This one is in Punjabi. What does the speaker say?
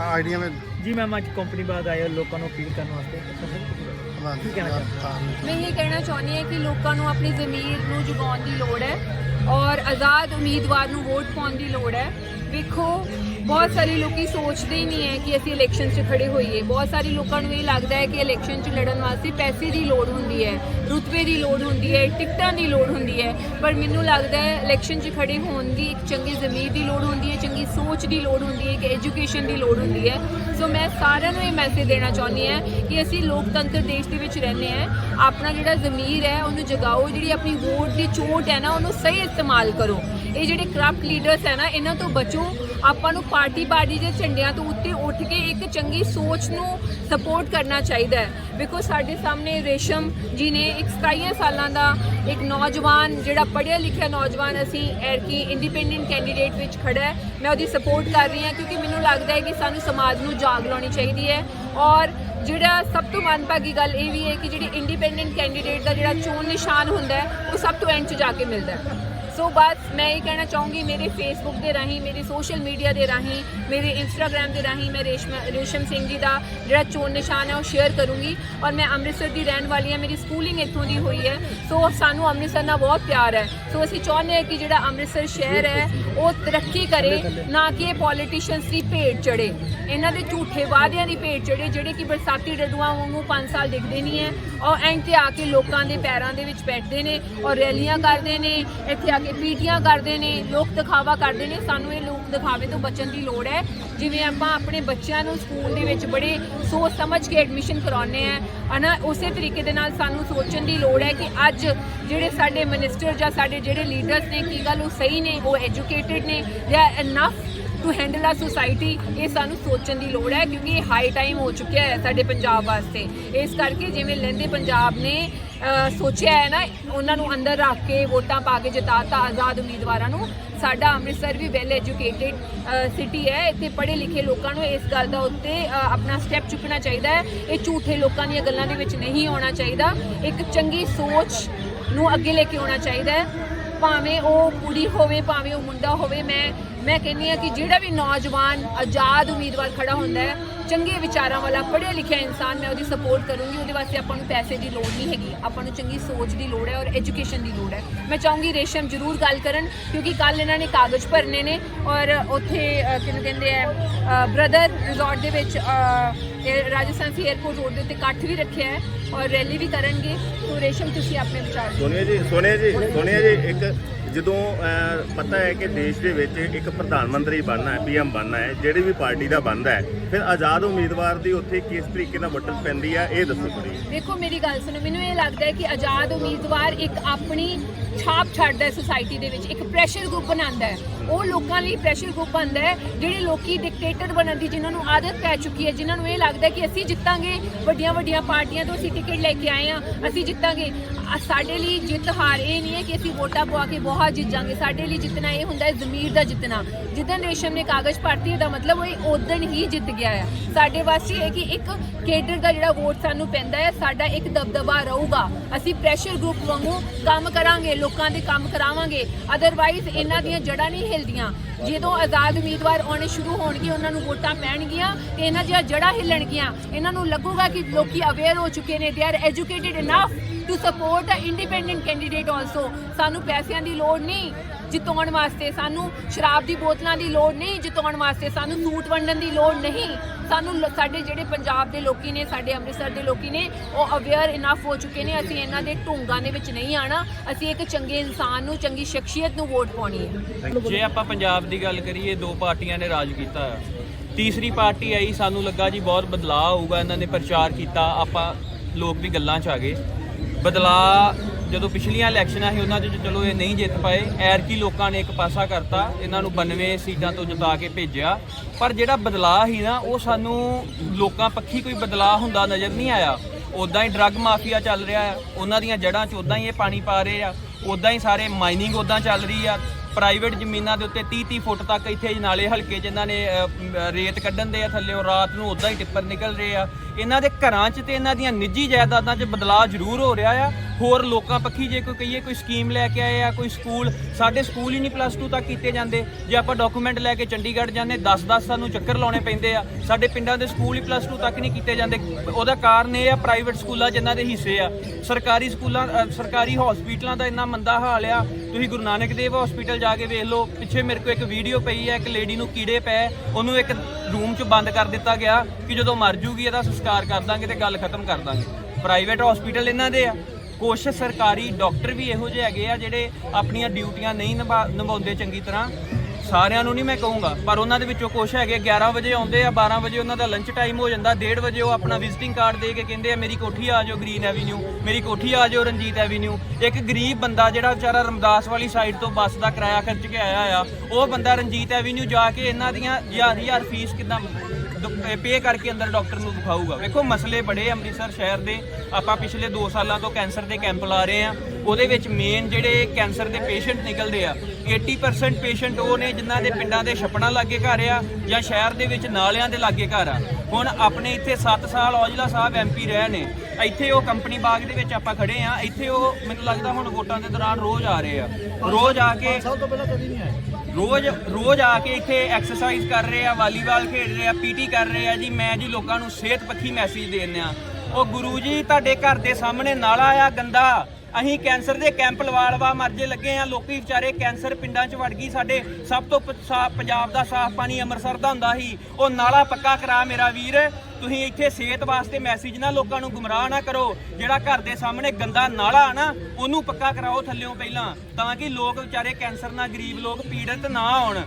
ਆਈਡੀਆ में ਜੀ ਮੈਮ ਅੱਜ ਕੰਪਨੀ ਬਾਅਦ ਆਏ ਹੋ ਲੋਕਾਂ ਨੂੰ ਅਪੀਲ ਕਰਨ ਵਾਸਤੇ। ਕੀ ਕਹਿਣਾ ਚਾਹੁੰਦੇ ਮੈਂ ਇਹ ਕਹਿਣਾ ਚਾਹੁੰਦੀ ਹਾਂ ਕਿ ਲੋਕਾਂ ਨੂੰ ਆਪਣੀ ਜ਼ਮੀਰ ਨੂੰ ਜਗਾਉਣ ਦੀ ਲੋੜ ਹੈ ਔਰ ਆਜ਼ਾਦ ਉਮੀਦਵਾਰ ਨੂੰ ਵੋਟ ਪਾਉਣ ਦੀ ਲੋੜ ਹੈ। ਵੇਖੋ ਬਹੁਤ ਸਾਰੇ ਲੋਕੀ ਸੋਚਦੇ ਹੀ ਨਹੀਂ ਹੈ ਕਿ ਅਸੀਂ ਇਲੈਕਸ਼ਨ 'ਚ ਖੜੇ ਹੋਈਏ। ਬਹੁਤ ਸਾਰੇ ਲੋਕਾਂ ਨੂੰ ਇਹ ਲੱਗਦਾ ਹੈ ਕਿ ਇਲੈਕਸ਼ਨ 'ਚ ਲੜਨ ਵਾਸਤੇ ਪੈਸੇ ਦੀ ਲੋੜ ਹੁੰਦੀ ਹੈ, ਰੁਤਬੇ ਦੀ ਲੋੜ ਹੁੰਦੀ ਹੈ, ਟਿਕਟਾਂ ਦੀ ਲੋੜ ਹੁੰਦੀ ਹੈ। ਪਰ ਮੈਨੂੰ ਲੱਗਦਾ ਹੈ ਇਲੈਕਸ਼ਨ 'ਚ ਖੜੇ ਹੋਣ ਦੀ ਇੱਕ ਚੰਗੀ ਜ਼ਮੀਰ ਦੀ ਲੋੜ ਹੁੰਦੀ ਹੈ, ਚੰਗੀ ਸੋਚ ਦੀ ਲੋੜ ਹੁੰਦੀ ਹੈ ਕਿ ਐਜੂਕੇਸ਼ਨ ਦੀ ਲੋੜ ਹੁੰਦੀ ਹੈ। ਸੋ ਮੈਂ ਸਾਰਿਆਂ ਨੂੰ ਇਹ ਮੈਸੇਜ ਦੇਣਾ ਚਾਹੁੰਦੀ ਹਾਂ ਕਿ ਅਸੀਂ ਲੋਕਤੰਤਰ ਦੇਸ਼ ਦੇ ਵਿੱਚ ਰਹਿੰਦੇ ਹਾਂ। ਆਪਣਾ ਜਿਹੜਾ ਜ਼ਮੀਰ ਹੈ, ਉਹਨੂੰ ਜਗਾਓ, ਜਿਹੜੀ ਆਪਣੀ ਵੋਟ ਦੀ ਚੋਟ ਹੈ ਨਾ, ਉਹਨੂੰ ਸਹੀ ਇਸਤੇਮਾਲ ਕਰੋ। ਇਹ ਜਿਹੜੇ ਕਰਪਟ ਲੀਡਰਸ ਹੈ ਨਾ, ਇਹਨਾਂ ਤੋਂ ਬਚੋ। ਆਪਾਂ ਨੂੰ ਪਾਰਟੀ ਪਾਰਟੀ ਦੇ ਝੰਡਿਆਂ ਤੋਂ ਉੱਤੇ ਉੱਠ ਕੇ ਇੱਕ ਚੰਗੀ ਸੋਚ ਨੂੰ ਸਪੋਰਟ ਕਰਨਾ ਚਾਹੀਦਾ ਹੈ। ਵੇਖੋ, ਸਾਡੇ ਸਾਹਮਣੇ ਰੇਸ਼ਮ ਜੀ ਨੇ ਇੱਕ 27 ਸਾਲਾਂ ਦਾ ਇੱਕ ਨੌਜਵਾਨ, ਜਿਹੜਾ ਪੜ੍ਹਿਆ ਲਿਖਿਆ ਨੌਜਵਾਨ ਅਸੀਂ ਐਰਕੀ ਇੰਡੀਪੈਂਡੈਂਟ ਕੈਂਡੀਡੇਟ ਵਿੱਚ ਖੜਾ ਹੈ। ਮੈਂ ਉਹਦੀ ਸਪੋਰਟ ਕਰ ਰਹੀ ਹਾਂ ਕਿਉਂਕਿ ਮੈਨੂੰ ਲੱਗਦਾ ਹੈ ਕਿ ਸਾਨੂੰ ਸਮਾਜ ਨੂੰ ਜਾਗ ਲਾਉਣੀ ਚਾਹੀਦੀ ਹੈ। ਔਰ ਜਿਹੜਾ ਸਭ ਤੋਂ ਮਨਭਾਗੀ ਗੱਲ ਇਹ ਵੀ ਹੈ ਕਿ ਜਿਹੜੀ ਇੰਡੀਪੈਂਡੈਂਟ ਕੈਂਡੀਡੇਟ ਦਾ ਜਿਹੜਾ ਚੋਣ ਨਿਸ਼ਾਨ ਹੁੰਦਾ ਹੈ, ਉਹ ਸਭ ਤੋਂ ਐਂਡ 'ਚ ਜਾ ਕੇ ਮਿਲਦਾ ਹੈ। ਸੋ ਬਸ ਮੈਂ ਇਹ ਕਹਿਣਾ ਚਾਹੂੰਗੀ ਮੇਰੇ ਫੇਸਬੁੱਕ ਦੇ ਰਾਹੀਂ ਮੇਰੇ ਸੋਸ਼ਲ ਮੀਡੀਆ ਦੇ ਰਾਹੀਂ ਮੇਰੇ ਇੰਸਟਾਗ੍ਰam ਦੇ ਰਾਹੀਂ ਮੈਂ ਰੇਸ਼ਮ ਰੇਸ਼ਮ ਸਿੰਘ ਜੀ ਦਾ ਜਿਹੜਾ ਚੋਣ ਨਿਸ਼ਾਨ ਹੈ ਉਹ ਸ਼ੇਅਰ ਕਰੂੰਗੀ ਔਰ ਮੈਂ ਅੰਮ੍ਰਿਤਸਰ ਦੀ ਰਹਿਣ ਵਾਲੀ ਹਾਂ ਮੇਰੀ ਸਕੂਲਿੰਗ ਇੱਥੋਂ ਦੀ ਹੋਈ ਹੈ ਸੋ ਸਾਨੂੰ ਅੰਮ੍ਰਿਤਸਰ ਨਾਲ ਬਹੁਤ ਪਿਆਰ ਹੈ ਸੋ ਅਸੀਂ ਚਾਹੁੰਦੇ ਹਾਂ ਕਿ ਜਿਹੜਾ ਅੰਮ੍ਰਿਤਸਰ ਸ਼ਹਿਰ ਹੈ ਉਹ ਤਰੱਕੀ ਕਰੇ ਨਾ ਕਿ ਇਹ ਪੋਲੀਟੀਸ਼ੀਅਨਸ ਦੀ ਭੇਟ ਚੜੇ ਇਹਨਾਂ ਦੇ ਝੂਠੇ ਵਾਅਦਿਆਂ ਦੀ ਭੇਟ ਚੜੇ ਜਿਹੜੇ ਕਿ ਬਰਸਾਤੀ ਡੱਡੂਆਂ ਵਾਂਗੂ 5 ਸਾਲ ਦਿਖਦੇ ਨਹੀਂ ਹੈ ਔਰ ਐਂਡ ਤੇ ਆ ਕੇ ਲੋਕਾਂ ਦੇ ਪੈਰਾਂ ਦੇ ਵਿੱਚ ਬੈਠਦੇ ਨੇ ਔਰ ਰੈਲੀਆਂ ਕਰਦੇ ਨੇ ਇੱਥੇ ਆ ਕੇ ਪੀਟੀਆਂ ਕਰਦੇ ਨੇ, ਲੋਕ ਦਿਖਾਵਾ ਕਰਦੇ ਨੇ, ਸਾਨੂੰ ਇਹ ਲੋਕ ਦਿਖਾਵੇ ਤੋਂ ਬਚਣ ਦੀ ਲੋੜ ਹੈ। ਜਿਵੇਂ ਆਪਾਂ ਆਪਣੇ ਬੱਚਿਆਂ ਨੂੰ ਸਕੂਲ ਦੇ ਵਿੱਚ ਬੜੇ ਸੋਚ ਸਮਝ ਕੇ ਐਡਮਿਸ਼ਨ ਕਰਾਉਂਦੇ ਆ ਹਨਾ? ਉਸੇ ਤਰੀਕੇ ਦੇ ਨਾਲ ਸਾਨੂੰ ਸੋਚਣ ਦੀ ਲੋੜ ਹੈ ਕਿ ਅੱਜ ਜਿਹੜੇ ਸਾਡੇ ਮਿਨਿਸਟਰ ਜਾਂ ਸਾਡੇ ਜਿਹੜੇ ਲੀਡਰਸ ਨੇ, ਕੀ ਗੱਲ ਉਹ ਸਹੀ ਨੇ, ਉਹ ਐਜੂਕੇਟਿਡ ਨੇ they are enough to handle a society ਇਹ ਸਾਨੂੰ ਸੋਚਣ ਦੀ ਲੋੜ ਹੈ, ਕਿਉਂਕਿ ਇਹ ਹਾਈ ਟਾਈਮ ਹੋ ਚੁੱਕਿਆ ਹੈ ਸਾਡੇ ਪੰਜਾਬ ਵਾਸਤੇ। ਇਸ ਕਰਕੇ ਜਿਵੇਂ ਲਹਿੰਦੇ ਪੰਜਾਬ ਨੇ ਸੋਚਿਆ ਹੈ ਨਾ, ਉਹਨਾਂ ਨੂੰ ਅੰਦਰ ਰੱਖ ਕੇ ਵੋਟਾਂ ਪਾ ਕੇ ਜਿਤਾਤਾ ਆਜ਼ਾਦ ਉਮੀਦਵਾਰਾਂ ਨੂੰ। ਸਾਡਾ ਅੰਮ੍ਰਿਤਸਰ ਵੀ ਵੈਲ ਐਜੂਕੇਟਿਡ ਸਿਟੀ ਹੈ। ਇੱਥੇ ਪੜ੍ਹੇ ਲਿਖੇ ਲੋਕਾਂ ਨੂੰ ਇਸ ਗੱਲ ਦਾ ਉੱਤੇ ਆਪਣਾ ਸਟੈਪ ਚੁੱਕਣਾ ਚਾਹੀਦਾ ਹੈ। ਇਹ ਝੂਠੇ ਲੋਕਾਂ ਦੀਆਂ ਗੱਲਾਂ ਦੇ ਵਿੱਚ ਨਹੀਂ ਆਉਣਾ ਚਾਹੀਦਾ। ਇੱਕ ਚੰਗੀ ਸੋਚ ਨੂੰ ਅੱਗੇ ਲੈ ਕੇ ਆਉਣਾ ਚਾਹੀਦਾ ਹੈ। ਭਾਵੇਂ ਉਹ ਕੁੜੀ ਹੋਵੇ, ਭਾਵੇਂ ਉਹ ਮੁੰਡਾ ਹੋਵੇ, ਮੈਂ ਮੈਂ ਕਹਿੰਦੀ ਆ ਕਿ ਜਿਹੜਾ ਵੀ ਨੌਜਵਾਨ ਆਜ਼ਾਦ ਉਮੀਦਵਾਰ ਖੜਾ ਹੁੰਦਾ ਹੈ ਚੰਗੇ ਵਿਚਾਰਾਂ ਵਾਲਾ ਪੜ੍ਹਿਆ ਲਿਖਿਆ ਇਨਸਾਨ ਮੈਂ ਉਹਦੀ ਸਪੋਰਟ ਕਰੂੰਗੀ ਉਹਦੇ ਵਾਸਤੇ ਆਪਾਂ ਨੂੰ ਪੈਸੇ ਦੀ ਲੋੜ ਨਹੀਂ ਹੈਗੀ ਆਪਾਂ ਨੂੰ ਚੰਗੀ ਸੋਚ ਦੀ ਲੋੜ ਹੈ ਔਰ ਐਜੂਕੇਸ਼ਨ ਦੀ ਲੋੜ ਹੈ। ਮੈਂ ਚਾਹੂੰਗੀ ਰੇਸ਼ਮ ਜ਼ਰੂਰ ਗੱਲ ਕਰਨ ਕਿਉਂਕਿ ਕੱਲ ਇਹਨਾਂ ਨੇ ਕਾਗਜ਼ ਭਰਨੇ ਨੇ ਔਰ ਉੱਥੇ ਕਿਹਨੂੰ ਕਹਿੰਦੇ ਆ ਬ੍ਰਦਰ ਰਿਜ਼ੋਰਟ ਦੇ ਵਿੱਚ ਰਾਜਸਥਾਨ ਸੀ 에ਅਰਪੋਰਟ ਰੋਡ ਦੇ ਉੱਤੇ ਇਕੱਠ ਵੀ ਰੱਖਿਆ ਹੈ ਔਰ ਰੈਲੀ ਵੀ ਕਰਨਗੇ। ਸੋ ਰੇਸ਼ਮ ਤੁਸੀਂ ਆਪਣੇ ਵਿਚਾਰ ਸੋਨੀਆ ਜੀ ਸੋਨੀਆ ਜੀ ਸੋਨੀਆ ਜੀ ਇੱਕ ਜਦੋਂ ਪਤਾ ਹੈ ਕਿ ਦੇਸ਼ ਦੇ ਵਿੱਚ ਇੱਕ ਪ੍ਰਧਾਨ ਮੰਤਰੀ ਬਣਨਾ ਹੈ, ਪੀਐਮ ਬਣਨਾ ਹੈ, ਜਿਹੜੀ ਵੀ ਪਾਰਟੀ ਦਾ ਬਣਦਾ ਹੈ, ਫਿਰ ਆਜ਼ਾਦ ਉਮੀਦਵਾਰ ਦੀ ਉੱਥੇ ਕਿਸ ਤਰੀਕੇ ਨਾਲ ਵੋਟਰ ਪੈਂਦੀ ਹੈ, ਇਹ ਦੱਸੋ ਥੋੜੀ ਦੇਖੋ, ਮੇਰੀ ਗੱਲ ਸੁਣੋ, ਮੈਨੂੰ ਇਹ ਲੱਗਦਾ ਹੈ ਕਿ ਆਜ਼ਾਦ ਉਮੀਦਵਾਰ ਇੱਕ ਆਪਣੀ ਛਾਪ ਛੱਡਦਾ ਹੈ ਸੋਸਾਇਟੀ ਦੇ ਵਿੱਚ, ਇੱਕ ਪ੍ਰੈਸ਼ਰ ਗਰੁੱਪ ਬਣਾਉਂਦਾ ਹੈ। ਉਹ ਲੋਕਾਂ ਲਈ ਪ੍ਰੈਸ਼ਰ ਗਰੁੱਪ ਬਣਦਾ ਹੈ, ਜਿਹੜੇ ਲੋਕੀ ਡਿਕਟੇਟਰ ਬਣਨ ਦੀ ਜਿਨ੍ਹਾਂ ਨੂੰ ਆਦਤ ਪੈ ਚੁੱਕੀ ਹੈ, ਜਿਨ੍ਹਾਂ ਨੂੰ ਇਹ ਲੱਗਦਾ ਕਿ ਅਸੀਂ ਜਿੱਤਾਂਗੇ, ਵੱਡੀਆਂ ਵੱਡੀਆਂ ਪਾਰਟੀਆਂ ਤੋਂ ਅਸੀਂ ਟਿਕਟ ਲੈ ਕੇ ਆਏ ਆ ਅਸੀਂ ਜਿੱਤਾਂਗੇ। ਸਾਡੇ ਲਈ ਜਿੱਤ ਹਾਰ ਇਹ ਨਹੀਂ ਹੈ ਕਿ ਅਸੀਂ ਵੋਟਾਂ ਪਵਾ ਕੇ ਬਹੁਤ ਜਿੱਤ ਜਾਾਂਗੇ ਸਾਡੇ ਲਈ ਜਿੱਤਣਾ ਇਹ ਹੁੰਦਾ ਹੈ ਜ਼ਮੀਰ ਦਾ ਜਿੱਤਣਾ। ਜਿੱਦਨ ਰੇਸ਼ਮ ਨੇ ਕਾਗਜ਼ ਭਰਤੀ ਹੈ ਦਾ ਮਤਲਬ ਉਹ ਉਦਣ ਹੀ ਜਿੱਤ ਗਿਆ ਹੈ ਸਾਡੇ ਵਾਸਤੇ ਹੈ ਕਿ ਇੱਕ ਕੇਡਰ ਦਾ ਜਿਹੜਾ ਵੋਟ ਸਾਨੂੰ ਪੈਂਦਾ ਹੈ, ਸਾਡਾ ਇੱਕ ਦਬਦਬਾ ਰਹੂਗਾ। ਅਸੀਂ ਪ੍ਰੈਸ਼ਰ ਗਰੁੱਪ ਵਾਂਗੂ ਕੰਮ ਕਰਾਂਗੇ, ਲੋਕਾਂ ਦੇ ਕੰਮ ਕਰਾਵਾਂਗੇ। ਅਦਰਵਾਈਜ਼ ਇਹਨਾਂ ਦੀਆਂ ਜੜਾਂ ਨਹੀਂ ਹਿਲਦੀਆਂ ਜਦੋਂ ਆਜ਼ਾਦ ਉਮੀਦਵਾਰ ਆਉਣੇ ਸ਼ੁਰੂ ਹੋਣਗੇ, ਉਹਨਾਂ ਨੂੰ ਵੋਟਾਂ ਪੈਣਗੀਆਂ ਤੇ ਇਹਨਾਂ ਦੀਆਂ ਜੜਾਂ ਹਿੱਲਣਗੀਆਂ। ਇਹਨਾਂ ਨੂੰ ਲੱਗੂਗਾ ਕਿ ਲੋਕੀ ਅਵੇਅਰ ਹੋ ਚੁੱਕੇ ਨੇ they are educated enough to support a independent candidate also ਸਾਨੂੰ ਪੈਸਿਆਂ ਦੀ ਲੋੜ ਨਹੀਂ। ਜਿਤਾਉਣ ਵਾਸਤੇ ਸਾਨੂੰ ਸ਼ਰਾਬ ਦੀ ਬੋਤਲਾਂ ਦੀ ਲੋੜ ਨਹੀਂ ਜਿਤਾਉਣ ਵਾਸਤੇ ਸਾਨੂੰ ਸੂਟ ਵੰਡਣ ਦੀ ਲੋੜ ਨਹੀਂ। ਸਾਨੂੰ ਸਾਡੇ ਜਿਹੜੇ ਪੰਜਾਬ ਦੇ ਲੋਕੀ ਨੇ, ਸਾਡੇ ਅੰਮ੍ਰਿਤਸਰ ਦੇ ਲੋਕੀ ਨੇ, ਉਹ ਅਵੇਅਰ ਇਨਫ ਹੋ ਚੁੱਕੇ ਨੇ, ਅਸੀਂ ਇਹਨਾਂ ਦੇ ਢੋਂਗਾਂ ਦੇ ਵਿੱਚ ਨਹੀਂ ਆਣਾ ਅਸੀਂ ਇੱਕ ਚੰਗੇ ਇਨਸਾਨ ਨੂੰ, ਚੰਗੀ ਸ਼ਖਸੀਅਤ ਨੂੰ ਵੋਟ ਪਾਉਣੀ ਹੈ। ਜੇ ਆਪਾਂ ਪੰਜਾਬ ਦੀ ਗੱਲ ਕਰੀਏ, ਦੋ ਪਾਰਟੀਆਂ ਨੇ ਰਾਜ ਕੀਤਾ ਤੀਸਰੀ ਪਾਰਟੀ ਆਈ, ਸਾਨੂੰ ਲੱਗਾ ਜੀ ਬਹੁਤ ਬਦਲਾਅ ਆਊਗਾ, ਇਹਨਾਂ ਨੇ ਪ੍ਰਚਾਰ ਕੀਤਾ, ਆਪਾਂ ਲੋਕ ਵੀ ਗੱਲਾਂ 'ਚ ਆ ਗਏ। ਬਦਲਾਅ ਜਦੋਂ ਪਿਛਲੀਆਂ ਇਲੈਕਸ਼ਨਾਂ ਸੀ, ਉਹਨਾਂ 'ਚ ਚਲੋ ਇਹ ਨਹੀਂ ਜਿੱਤ ਪਾਏ। ਐਰਕੀ ਲੋਕਾਂ ਨੇ ਇੱਕ ਪਾਸਾ ਕਰਤਾ, ਇਹਨਾਂ ਨੂੰ 92 ਸੀਟਾਂ ਤੋਂ ਜਿਤਾ ਕੇ ਭੇਜਿਆ। ਪਰ ਜਿਹੜਾ ਬਦਲਾਅ ਸੀ ਨਾ, ਉਹ ਸਾਨੂੰ ਲੋਕਾਂ ਪੱਖੀ ਕੋਈ ਬਦਲਾਅ ਹੁੰਦਾ ਨਜ਼ਰ ਨਹੀਂ ਆਇਆ। ਉਦਾਂ ਹੀ ਡਰੱਗ ਮਾਫੀਆ ਚੱਲ ਰਿਹਾ ਹੈ ਉਹਨਾਂ ਦੀਆਂ ਜੜ੍ਹਾਂ 'ਚ ਉਦਾਂ ਹੀ ਇਹ ਪਾਣੀ ਪਾ ਰਹੇ ਆ ਉਦਾਂ ਹੀ ਸਾਰੇ ਮਾਈਨਿੰਗ ਉਦਾਂ ਚੱਲ ਰਹੀ ਆ। ਪ੍ਰਾਈਵੇਟ ਜ਼ਮੀਨਾਂ ਦੇ ਉੱਤੇ 30 30 ਫੁੱਟ ਤੱਕ ਇੱਥੇ ਨਾਲੇ ਹਲਕੇ ਜਿਨ੍ਹਾਂ ਨੇ ਰੇਤ ਕੱਢਣ ਦੇ ਆ ਥੱਲੇੋਂ ਰਾਤ ਨੂੰ ਉਦਾਂ ਹੀ ਟਿੱਪਰ ਨਿਕਲ ਰਹੇ ਆ। ਇਹਨਾਂ ਦੇ ਘਰਾਂ 'ਚ ਤੇ ਇਹਨਾਂ ਦੀਆਂ ਨਿੱਜੀ ਜਾਇਦਾਦਾਂ 'ਚ ਬਦਲਾਅ ਜ਼ਰੂਰ ਹੋ ਰਿਹਾ ਆ। ਹੋਰ ਲੋਕਾਂ ਪੱਖੀ ਜੇ ਕੋਈ ਕਹੀਏ ਕੋਈ ਸਕੀਮ ਲੈ ਕੇ ਆਏ ਆ, ਕੋਈ ਸਕੂਲ, ਸਾਡੇ ਸਕੂਲ ਹੀ ਨਹੀਂ ਪਲੱਸ 2 ਤੱਕ ਕੀਤੇ ਜਾਂਦੇ। ਜੇ ਆਪਾਂ ਡਾਕੂਮੈਂਟ ਲੈ ਕੇ ਚੰਡੀਗੜ੍ਹ ਜਾਂਦੇ 10-10 ਸਾਨੂੰ ਚੱਕਰ ਲਾਉਣੇ ਪੈਂਦੇ ਆ। ਸਾਡੇ ਪਿੰਡਾਂ ਦੇ ਸਕੂਲ ਹੀ ਪਲੱਸ 2 ਤੱਕ ਨਹੀਂ ਕੀਤੇ ਜਾਂਦੇ। ਉਹਦਾ ਕਾਰਨ ਇਹ ਆ ਪ੍ਰਾਈਵੇਟ ਸਕੂਲਾਂ ਜਿਨ੍ਹਾਂ ਦੇ ਹਿੱਸੇ ਆ। ਸਰਕਾਰੀ ਸਕੂਲਾਂ ਸਰਕਾਰੀ ਹਸਪੀਟਲਾਂ ਦਾ ਇੰਨਾ ਮੰਦਾ ਹਾਲ ਆ। ਤੁਸੀਂ ਗੁਰੂ ਨਾਨਕ ਦੇਵ ਹਸਪੀਟਲ ਜਾ ਕੇ ਵੇਖ ਲਓ, ਪਿੱਛੇ ਮੇਰੇ ਕੋਲ ਇੱਕ ਵੀਡੀਓ ਪਈ ਹੈ ਇੱਕ ਲੇਡੀ ਨੂੰ ਕੀੜੇ ਪਏ। ਉਹਨੂੰ ਇੱਕ ਰੂਮ 'ਚ ਬੰਦ ਕਰ ਦਿੱਤਾ ਗਿਆ ਕਿ ਜਦੋਂ ਮਰ ਜੂਗੀ ਇਹਦਾ ਸੰਸਕਾਰ ਕਰ ਦਾਂਗੇ ਤੇ ਗੱਲ ਖਤਮ ਕਰ ਦਾਂਗੇ। ਪ੍ਰਾਈਵੇਟ ਹਸਪੀਟਲ ਇਹਨਾਂ ਦੇ ਆ। ਕੁਛ ਸਰਕਾਰੀ ਡਾਕਟਰ ਵੀ ਇਹੋ ਜਿਹੇ ਹੈਗੇ ਆ ਜਿਹੜੇ ਆਪਣੀਆਂ ਡਿਊਟੀਆਂ ਨਹੀਂ ਨਿਭਾ- ਨਿਭਾਉਂਦੇ ਚੰਗੀ ਤਰ੍ਹਾਂ। ਸਾਰਿਆਂ ਨੂੰ ਨਹੀਂ ਮੈਂ ਕਹੂੰਗਾ, ਪਰ ਉਹਨਾਂ ਦੇ ਵਿੱਚੋਂ ਕੁਛ ਹੈਗੇ 11 ਵਜੇ ਆਉਂਦੇ ਆ 12 ਵਜੇ ਉਹਨਾਂ ਦਾ ਲੰਚ ਟਾਈਮ ਹੋ ਜਾਂਦਾ 1:30 ਵਜੇ ਉਹ ਆਪਣਾ ਵਿਜ਼ਿਟਿੰਗ ਕਾਰਡ ਦੇ ਕੇ ਕਹਿੰਦੇ ਆ, ਮੇਰੀ ਕੋਠੀ ਆ ਜਾਓ ਗ੍ਰੀਨ ਐਵੀਨਿਊ, ਮੇਰੀ ਕੋਠੀ ਆ ਜਾਓ ਰਣਜੀਤ ਐਵੀਨਿਊ। ਇੱਕ ਗਰੀਬ ਬੰਦਾ ਜਿਹੜਾ ਵਿਚਾਰਾ ਰਮਦਾਸ ਵਾਲੀ ਸਾਈਡ ਤੋਂ ਬੱਸ ਦਾ ਕਿਰਾਇਆ ਖਰਚ ਕੇ ਆਇਆ ਆ, ਉਹ ਬੰਦਾ ਰਣਜੀਤ ਐਵੀਨਿਊ ਜਾ ਕੇ ਇਹਨਾਂ ਦੀਆਂ ਹਜ਼ਾਰ ਹਜ਼ਾਰ ਫੀਸ ਕਿਦਾਂ ਪੇ ਕਰਕੇ ਅੰਦਰ ਡਾਕਟਰ ਨੂੰ ਦਿਖਾਊਗਾ। ਵੇਖੋ, ਮਸਲੇ ਬੜੇ ਅੰਮ੍ਰਿਤਸਰ ਸ਼ਹਿਰ ਦੇ। ਆਪਾਂ ਪਿਛਲੇ 2 ਸਾਲਾਂ ਤੋਂ ਕੈਂਸਰ ਦੇ ਕੈਂਪ ਲਾ ਰਹੇ ਆ। ਉਹਦੇ ਵਿੱਚ ਮੇਨ ਜਿਹੜੇ ਕੈਂਸਰ ਦੇ ਪੇਸ਼ੈਂਟ ਨਿਕਲਦੇ ਆ 80% ਪੇਸ਼ੈਂਟ ਉਹ ਨੇ ਜਿਨ੍ਹਾਂ ਦੇ ਪਿੰਡਾਂ ਦੇ ਛਪਣਾ ਲਾਗੇ ਘਰ ਆ ਜਾਂ ਸ਼ਹਿਰ ਦੇ ਵਿੱਚ ਨਾਲਿਆਂ ਦੇ ਲਾਗੇ ਘਰ ਆ। ਹੁਣ ਆਪਣੇ ਇੱਥੇ 7 ਸਾਲ ਔਜਲਾ ਸਾਹਿਬ ਐਮਪੀ ਰਹੇ ਨੇ। ਇੱਥੇ ਉਹ ਕੰਪਨੀ ਬਾਗ ਦੇ ਵਿੱਚ ਆਪਾਂ ਖੜੇ ਆ। ਇੱਥੇ ਉਹ ਮੈਨੂੰ ਲੱਗਦਾ ਹੁਣ ਵੋਟਾਂ ਦੇ ਦੌਰਾਨ ਰੋਜ਼ ਆ ਰਹੇ ਆ। ਰੋਜ਼ ਆ ਕੇ ਸਾਲ ਤੋਂ ਪਹਿਲਾਂ ਕਦੀ ਨਹੀਂ ਆਏ। ਰੋਜ਼ ਰੋਜ਼ ਆ ਕੇ ਇੱਥੇ ਐਕਸਰਸਾਈਜ਼ ਕਰ ਰਹੇ ਆ, ਵਾਲੀਬਾਲ ਖੇਡ ਰਹੇ ਆ ਪੀਟੀ ਕਰ ਰਹੇ ਆ ਜੀ। ਮੈਂ ਜੀ ਲੋਕਾਂ ਨੂੰ ਸਿਹਤ ਪੱਖੀ ਮੈਸੇਜ ਦੇ ਰਿਹਾ। ਉਹ ਗੁਰੂ ਜੀ, ਤੁਹਾਡੇ ਘਰ ਦੇ ਸਾਹਮਣੇ ਨਾਲਾ ਆ, ਗੰਦਾ। ਅਸੀਂ ਕੈਂਸਰ ਦੇ ਕੈਂਪ ਲਵਾ ਲਵਾ ਮਰਜੇ ਲੱਗੇ ਆ ਲੋਕੀ ਵਿਚਾਰੇ ਕੈਂਸਰ ਪਿੰਡਾਂ 'ਚ ਵੜ ਗਈ। ਸਾਡੇ ਸਭ ਤੋਂ ਸਾਫ਼ ਪੰਜਾਬ ਦਾ ਸਾਫ਼ ਪਾਣੀ ਅੰਮ੍ਰਿਤਸਰ ਦਾ ਹੁੰਦਾ ਸੀ। ਉਹ ਨਾਲਾ ਪੱਕਾ ਕਰਾ ਮੇਰਾ ਵੀਰ। ਤੁਸੀਂ ਇੱਥੇ ਸਿਹਤ ਵਾਸਤੇ ਮੈਸੇਜ ਨਾ ਲੋਕਾਂ ਨੂੰ ਗੁੰਮਰਾਹ ਨਾ ਕਰੋ। ਜਿਹੜਾ ਘਰ ਦੇ ਸਾਹਮਣੇ ਗੰਦਾ ਨਾਲਾ ਆ ਨਾ, ਉਹਨੂੰ ਪੱਕਾ ਕਰਾਓ ਥੱਲਿਓਂ ਪਹਿਲਾਂ, ਤਾਂ ਕਿ ਲੋਕ ਵਿਚਾਰੇ ਕੈਂਸਰ ਨਾਲ ਗਰੀਬ ਲੋਕ ਪੀੜਤ ਨਾ ਹੋਣ